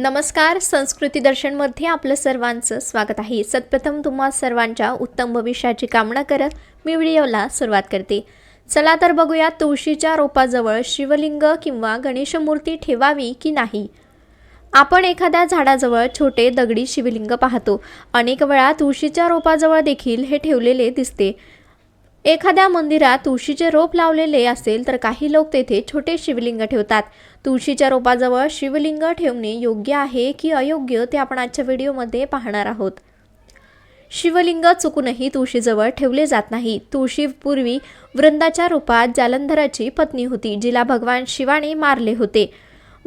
नमस्कार संस्कृती दर्शनमध्ये आपलं सर्वांचं स्वागत आहे. सतप्रथम तुम्हा सर्वांच्या उत्तम भविष्याची कामना करत मी व्हिडिओला सुरुवात करते. चला तर बघूया तुळशीच्या रोपाजवळ शिवलिंग किंवा गणेशमूर्ती ठेवावी की नाही? आपण एखाद्या झाडाजवळ छोटे दगडी शिवलिंग पाहतो. अनेक वेळा तुळशीच्या रोपाजवळ देखील हे ठेवलेले दिसते. एखाद्या मंदिरात तुळशीचे रोप लावलेले असेल तर काही लोक तेथे छोटे शिवलिंग ठेवतात. तुळशीच्या रोपाजवळ शिवलिंग ठेवणे योग्य आहे की अयोग्य ते आपण आजच्या व्हिडिओमध्ये पाहणार आहोत. शिवलिंग चुकूनही तुळशीजवळ ठेवले जात नाही. तुळशी पूर्वी वृंदाच्या रूपात जालंधराची पत्नी होती जिला भगवान शिवाने मारले होते.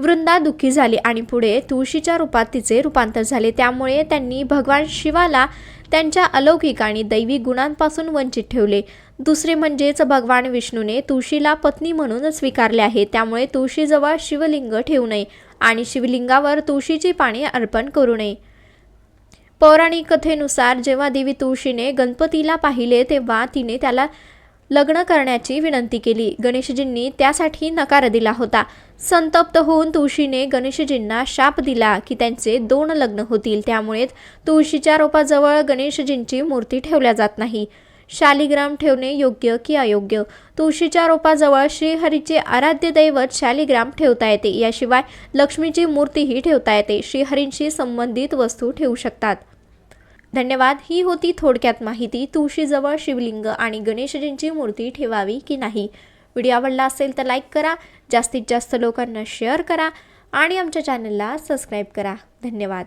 वृंदा दुःखी झाली आणि पुढे तुळशीच्या रूपात तिचे रूपांतर झाले. त्यामुळे त्यांनी भगवान शिवाला त्यांच्या अलौकिक आणि दैवी गुणांपासून वंचित ठेवले. दुसरे म्हणजेच भगवान विष्णूने तुळशीला पत्नी म्हणून स्वीकारले आहे. त्यामुळे तुळशीजवळ शिवलिंग ठेवू नये आणि शिवलिंगावर तुळशीची पाने अर्पण करू नये. पौराणिक कथेनुसार जेव्हा देवी तुळशीने गणपतीला पाहिले तेव्हा तिने त्याला लग्न करण्याची विनंती केली. गणेशजींनी त्यासाठी नकार दिला होता. संतप्त होऊन तुळशीने गणेशजींना शाप दिला की त्यांचे दोन लग्न होतील. त्यामुळे तुळशीच्या रोपाजवळ गणेशजींची मूर्ती ठेवल्या जात नाही. शालिग्राम ठेवणे योग्य की अयोग्य? तुळशीच्या रोपाजवळ श्रीहरीचे आराध्य दैवत शालिग्राम ठेवता येते. याशिवाय लक्ष्मीची मूर्तीही ठेवता येते. श्रीहरींशी संबंधित वस्तू ठेवू शकतात. धन्यवाद. ही होती थोडक्यात माहिती. तुळशीजवळ शिवलिंग आणि गणेशजींची मूर्ती ठेवावी की नाही? व्हिडिओ आवडला असेल तर लाईक करा. जास्तीत जास्त लोकांना शेअर करा आणि आमच्या चॅनलला सबस्क्राईब करा. धन्यवाद.